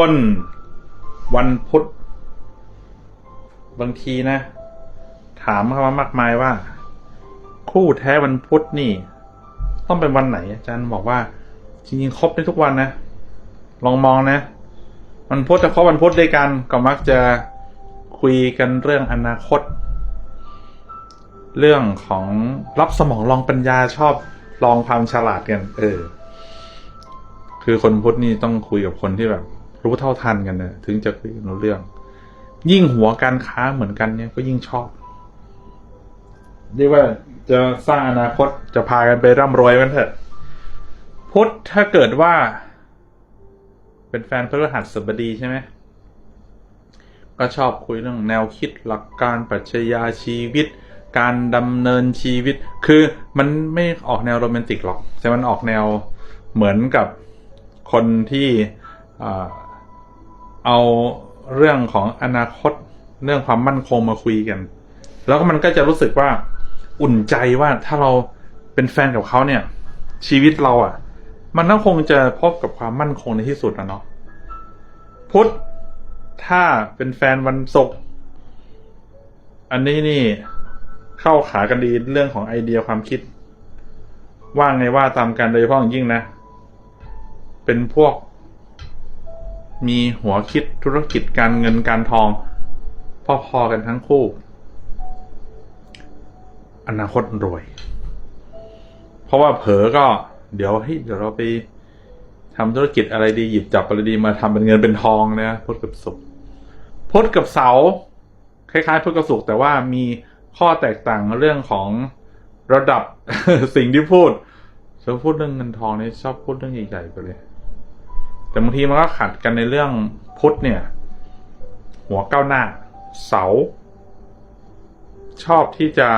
คนวันพุธบางทีนะ ถามเข้ามามากมายว่า คู่แท้วันพุธนี่ ต้องเป็นวันไหน อาจารย์บอกว่า จริงๆครบได้ทุกวันนะลองมองนะวันพุธจะครบวันพุธด้วยกันก็มักจะคุยกันเรื่องอนาคต เรื่องของรับสมองลองปัญญาชอบลองความฉลาดกัน เออ คือคนพุทธนี่ต้องคุยกับคนที่แบบ รู้เท่าทันกันนะถึงจะคุยกันรู้เรื่อง ยิ่งหัวการค้าเหมือนกันเนี่ยก็ยิ่งชอบเรียกว่าจะสร้างอนาคตจะพากันไปร่ำรวยกันเถอะ พุทธถ้าเกิดว่า เป็นแฟนพระฤหัสบดีใช่ไหมก็ชอบคุยเรื่องแนวคิดหลักการปรัชญาชีวิต การดำเนินชีวิต คือมันไม่ออกแนวโรแมนติกหรอก แต่มันออกแนวเหมือนกับคนที่อ เอาเรื่องของอนาคตเรื่องความมั่นคงมาคุยกัน แล้วก็มันก็จะรู้สึกว่าอุ่นใจว่าถ้าเราเป็นแฟนกับเขาเนี่ย ชีวิตเราอะ มันก็คงจะพบกับความมั่นคงในที่สุดนะเนาะพุทธถ้าเป็นแฟนวันศุกร์อันนี้นี่เข้าขากันดีเรื่องของไอเดียความคิด ว่าไงว่าตามกันโดยเฉพาะอย่างยิ่งนะ เป็นพวก มีหัวคิดธุรกิจการเงินการทอง พอๆกันทั้งคู่ อนาคตรวย เพราะว่าเผลอก็เดี๋ยวเฮ้ยเดี๋ยวเราไปทำธุรกิจอะไรดีหยิบจับอะไรดีมาทำเป็นเงินเป็นทองนะพุทธกับศุกร์พุทธกับเสาคล้ายๆพุทธกับศุกร์แต่ว่ามีข้อแตกต่างเรื่องของระดับสิ่งที่พูดถ้าพูดเรื่องเงินทองนี่ชอบพูดเรื่องใหญ่ๆไปเลย แต่บางทีมันก็ขัดกันในเรื่องพุทธเนี่ย หัวก้าวหน้า เสา ชอบที่จะ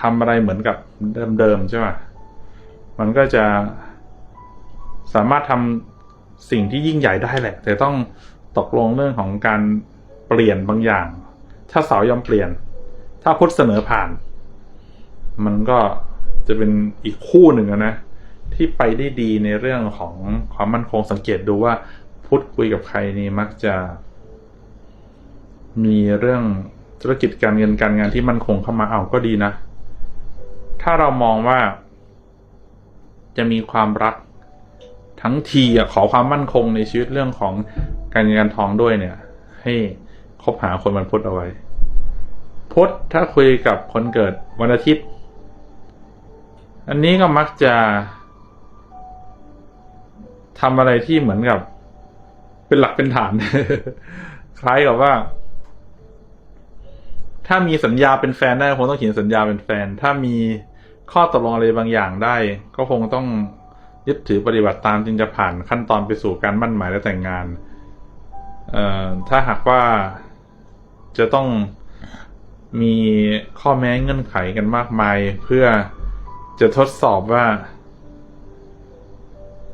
ทำอะไรเหมือนกับเดิมๆใช่ไหมมันก็จะสามารถทำสิ่งที่ยิ่งใหญ่ได้แหละ แต่ต้องตกลงเรื่องของการเปลี่ยนบางอย่าง ถ้าเสายอมเปลี่ยน ถ้าพุทธเสนอผ่าน มันก็จะเป็นอีกคู่หนึ่งอะนะ ที่ไปได้ดีในเรื่องของความมั่นคงสังเกตดูว่าพุทธคุยกับใครนี่มักจะมีเรื่องธุรกิจการเงินการงานที่มั่นคงเข้ามาเอาก็ดีนะ ถ้าเรามองว่า จะมีความรักทั้งทีขอความมั่นคงในชีวิตเรื่องของการเงินการทองด้วยเนี่ย ให้คบหาคนวันพุธเอาไว้ พุธถ้าคุยกับคนเกิดวันอาทิตย์ อันนี้ก็มักจะ ทำอะไรที่เหมือนกับ เป็นหลักเป็นฐาน คล้ายกับว่า ถ้ามีสัญญาเป็นแฟนได้คงต้องเขียนสัญญาเป็นแฟน ถ้ามีข้อตกลงอะไรบางอย่างได้ ก็คงต้องยึดถือปฏิบัติตามจึงจะผ่านขั้นตอนไปสู่การมั่นหมายและแต่งงานเอ่อถ้าหากว่าจะต้องมีข้อแม้เงื่อนไขกันมากมาย เพื่อจะทดสอบว่า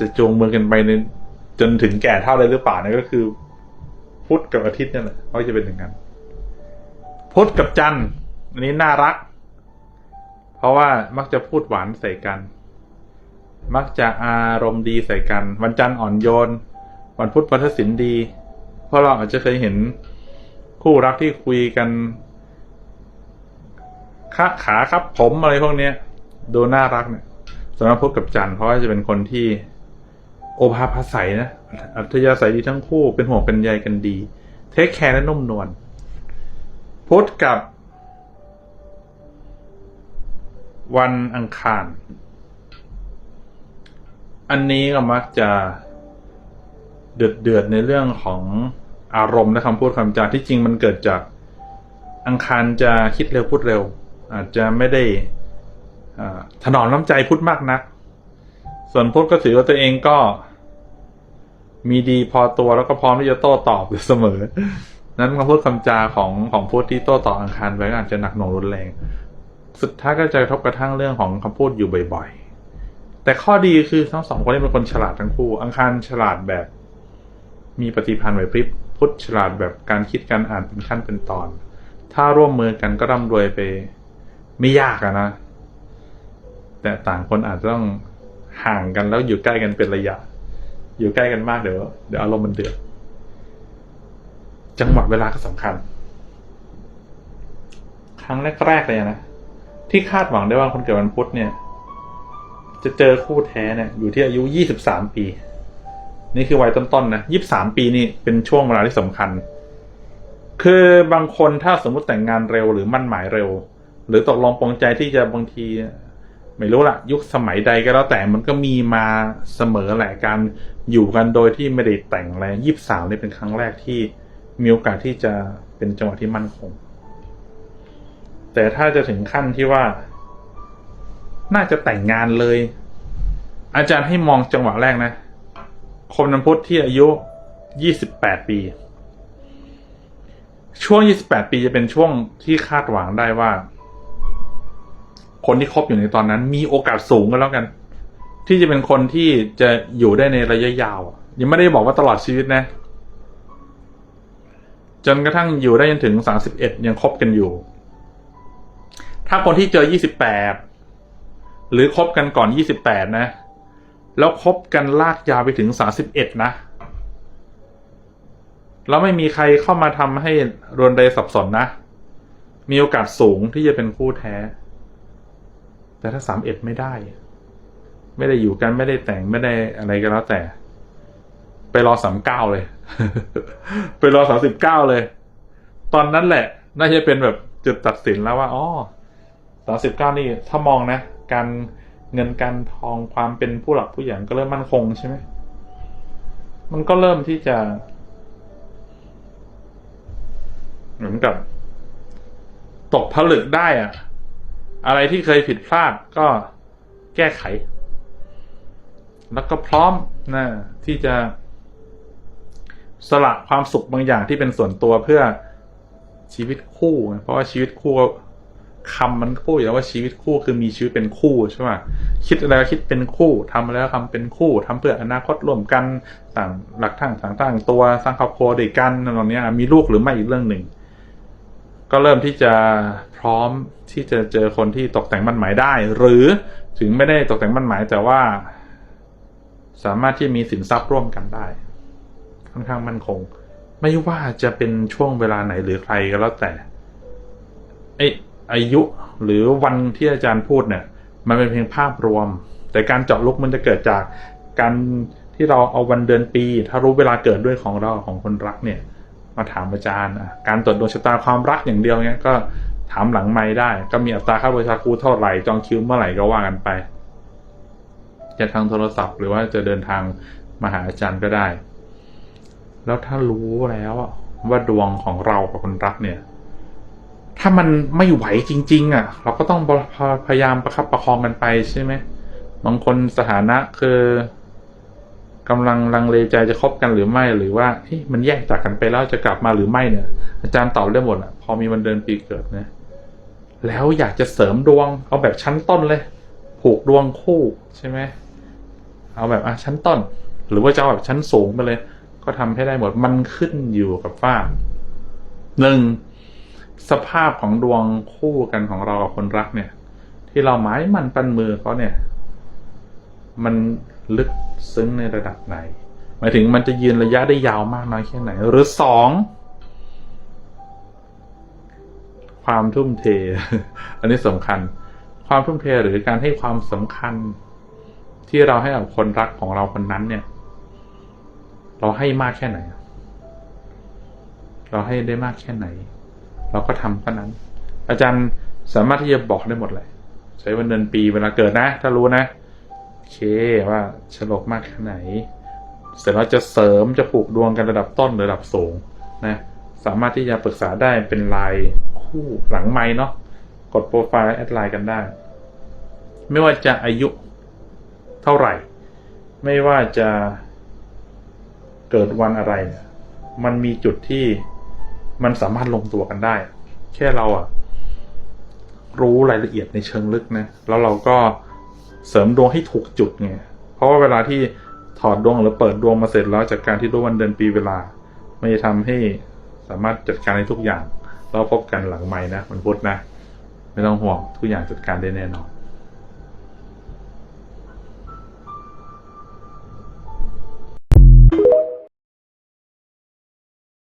จะจูงมือกันไปในจนถึงแก่เท่าเลยหรือเปล่าเนี่ยก็คือ พุธกับอาทิตย์นี่แหละเขาจะเป็นอย่างนั้น พุธกับจันทร์อันนี้น่ารัก เพราะว่ามักจะพูดหวานใส่กัน มักจะอารมณ์ดีใส่กัน วันจันทร์อ่อนโยน วันพุธวัฒศิลป์ดี เพราะเราอาจจะเคยเห็นคู่รักที่คุยกันขาขาครับผมอะไรพวกเนี้ยดูน่ารักเนี่ยสำหรับพุธกับจันทร์เพราะว่าจะเป็นคนที่ โอภาพาใสนะ อัธยาศัยดีทั้งคู่เป็นห่วงเป็นใยกันดี เทคแคร์และนุ่มนวลพุธกับ วันอังคาร อันนี้ก็มักจะเดือดเดือดในเรื่องของอารมณ์และคำพูดคำจาที่จริงมันเกิดจากอังคารจะคิดเร็วพูดเร็ว อาจจะไม่ได้ถนอมน้ำใจพูดมากนัก ส่วนพุทธก็ถือว่าตัวเองก็ มีดีพอตัวแล้วก็พร้อมที่จะโต้ตอบอยู่เสมอ นั้นคำพูดคำจาของของพุทธที่โต้ตอบอังคารไว้ก็อาจจะหนักหน่วงรุนแรง สุดท้ายก็จะกระทบกระทั่งเรื่องของคำพูดอยู่บ่อยๆ แต่ข้อดีคือทั้งสองคนนี้เป็นคนฉลาดทั้งคู่ อังคารฉลาดแบบ มีปฏิพันธ์ไหวพริบ พุทธฉลาดแบบการคิดการอ่านเป็นขั้นเป็นตอน ถ้าร่วมมือกันก็ร่ำรวยไป ไม่ยากอะนะ แต่ต่างคนอาจจะต้องห่างกันแล้วอยู่ใกล้กันเป็นระยะ อยู่ใกล้กันมากเดี๋ยวเดี๋ยวอารมณ์มันเดือดจังหวะเวลาก็สำคัญ ครั้งแรกๆเลยนะ ที่คาดหวังได้ว่าคนเกิดวันพุธเนี่ย จะเจอคู่แท้เนี่ยอยู่ที่อายุยี่สิบสามปี นี่คือวัยต้นๆนะยี่สามปีนี่เป็นช่วงเวลาที่สำคัญ คือบางคนถ้าสมมติแต่งงานเร็วหรือมั่นหมายเร็ว หรือตกลงปรงใจที่จะบางที ไม่รู้ละยุคสมัยใดก็แล้วแต่มันก็มีมาเสมอแหละการอยู่กันโดยที่ไม่ได้แต่งอะไรยี่สามนี่เป็นครั้งแรกที่มีโอกาสที่จะเป็นจังหวะที่มั่นคง แต่ถ้าจะถึงขั้นที่ว่า น่าจะแต่งงานเลย อาจารย์ให้มองจังหวะแรกนะคมน้ำพุธที่อายุยี่สิบแปดปี ช่วงยี่สิบแปดปีจะเป็นช่วงที่คาดหวังได้ว่า คนที่คบอยู่ในตอนนั้น มีโอกาสสูงก็แล้วกัน ที่จะเป็นคนที่จะอยู่ได้ในระยะยาว ยังไม่ได้บอกว่าตลอดชีวิตนะ จนกระทั่งอยู่ได้จนถึงสามสิบเอ็ดยังคบกันอยู่ ถ้าคนที่เจอยี่สิบแปดหรือคบกันก่อนยี่สิบแปดนะ แล้วคบกันลากยาวไปถึงสามสิบเอ็ดนะแล้วไม่มีใครเข้ามาทำให้รวนเรสับสนนะ มีโอกาสสูงที่จะเป็นคู่แท้ แต่ถ้าสามเอ็ดไม่ได้ ไม่ได้อยู่กันไม่ได้แต่งไม่ได้อะไรก็แล้วแต่ ไปรอสามเก้าเลย ไปรอสามสิบเก้าเลย ตอนนั้นแหละ น่าจะเป็นแบบจุดตัดสินแล้วว่าอ๋อสามสิบเก้านี่ถ้ามองนะ การเงินการทองความเป็นผู้หลักผู้ใหญ่ก็เริ่มมั่นคงใช่ไหมมันก็เริ่มที่จะ เหมือนกับ ตกผลึกได้อะ อะไรที่เคยผิดพลาดก็แก้ไข แล้วก็พร้อมนะที่จะสละความสุขบางอย่างที่เป็นส่วนตัวเพื่อชีวิตคู่ เพราะว่าชีวิตคู่คำมันคู่อยู่แล้วว่าชีวิตคู่คือมีชีวิตเป็นคู่ใช่ไหมคิดอะไรก็คิดเป็นคู่ทำอะไรก็ทำเป็นคู่ทำเพื่ออนาคตร่วมกันต่างหลักทางต่างต่างตัวสร้างครอบครัวด้วยกันอะไรเนี้ยมีลูกหรือไม่อีกเรื่องหนึ่ง ก็เริ่มที่จะพร้อมที่จะเจอคนที่ตกแต่งมั่นหมายได้ หรือถึงไม่ได้ตกแต่งมั่นหมายแต่ว่า สามารถที่มีสินทรัพย์ร่วมกันได้ ค่อนข้างมั่นคง ไม่ว่าจะเป็นช่วงเวลาไหนหรือใครก็แล้วแต่ไออายุหรือวันที่อาจารย์พูดเนี่ย มันเป็นเพียงภาพรวม แต่การเจาะลุกมันจะเกิดจากการที่เราเอาวันเดือนปี ถ้ารู้เวลาเกิดด้วยของเราของคนรักเนี่ย มาถามอาจารย์การตรวจดวงชะตาความรักอย่างเดียวเนี่ยก็ถามหลังไม่ได้ ก็มีอัตราค่าบริการครูเท่าไหร่จองคิวเมื่อไหร่ก็ว่ากันไป จะทางโทรศัพท์หรือว่าจะเดินทางมาหาอาจารย์ก็ได้ แล้วถ้ารู้แล้วว่าดวงของเรากับคนรักเนี่ย ถ้ามันไม่ไหวจริง ๆ อะ เราก็ต้องพยายามประคับประคองกันไปใช่ไหมบางคนสถานะคือ กำลังลังเลใจจะคบกันหรือไม่ หรือว่ามันแยกจากกันไปแล้วจะกลับมาหรือไม่เนี่ย อาจารย์ตอบได้หมดอะ พอมีวันเดือนปีเกิดนะ แล้วอยากจะเสริมดวง เอาแบบชั้นต้นเลย ผูกดวงคู่ใช่ไหมเอาแบบอะชั้นต้น หรือว่าจะเอาแบบชั้นสูงไปเลย ก็ทำให้ได้หมดมันขึ้นอยู่กับว่าหนึ่งสภาพของดวงคู่กันของเรากับคนรักเนี่ย ที่เราหมายมันปันมือเขาเนี่ย มันลึกซึ้งในระดับไหน หมายถึงมันจะยืนระยะได้ยาวมากน้อยแค่ไหน หรือสองความทุ่มเท อันนี้สำคัญ ความทุ่มเทหรือการให้ความสำคัญ ที่เราให้กับคนรักของเราคนนั้นเนี่ย เราให้มากแค่ไหน เราให้ได้มากแค่ไหน เราก็ทำเท่านั้น อาจารย์สามารถที่จะบอกได้หมดเลย ใช้วันเดือนปีเวลาเกิดนะ ถ้ารู้นะ เคว่าฉลกมากแค่ไหน เสร็จแล้วจะเสริมจะผูกดวงกันระดับต้นหรือระดับสูงนะสามารถที่จะปรึกษาได้เป็นลายคู่หลังไม้เนาะกดโปรไฟล์แอดไลน์กันได้ ไม่ว่าจะอายุเท่าไหร่ ไม่ว่าจะเกิดวันอะไรเนี่ยมันมีจุดที่มันสามารถลงตัวกันได้ แค่เราอะรู้รายละเอียดในเชิงลึกนะ แล้วเราก็ เสริมดวงให้ถูกจุดไงเพราะว่าเวลาที่ถอดดวงหรือเปิดดวงมาเสร็จแล้วจากการที่รู้วันเดือนปีเวลา ไม่ทำให้สามารถจัดการในทุกอย่าง เราพบกันหลังไหม่นะมันพุธนะ ไม่ต้องห่วงทุกอย่างจัดการได้แน่นอน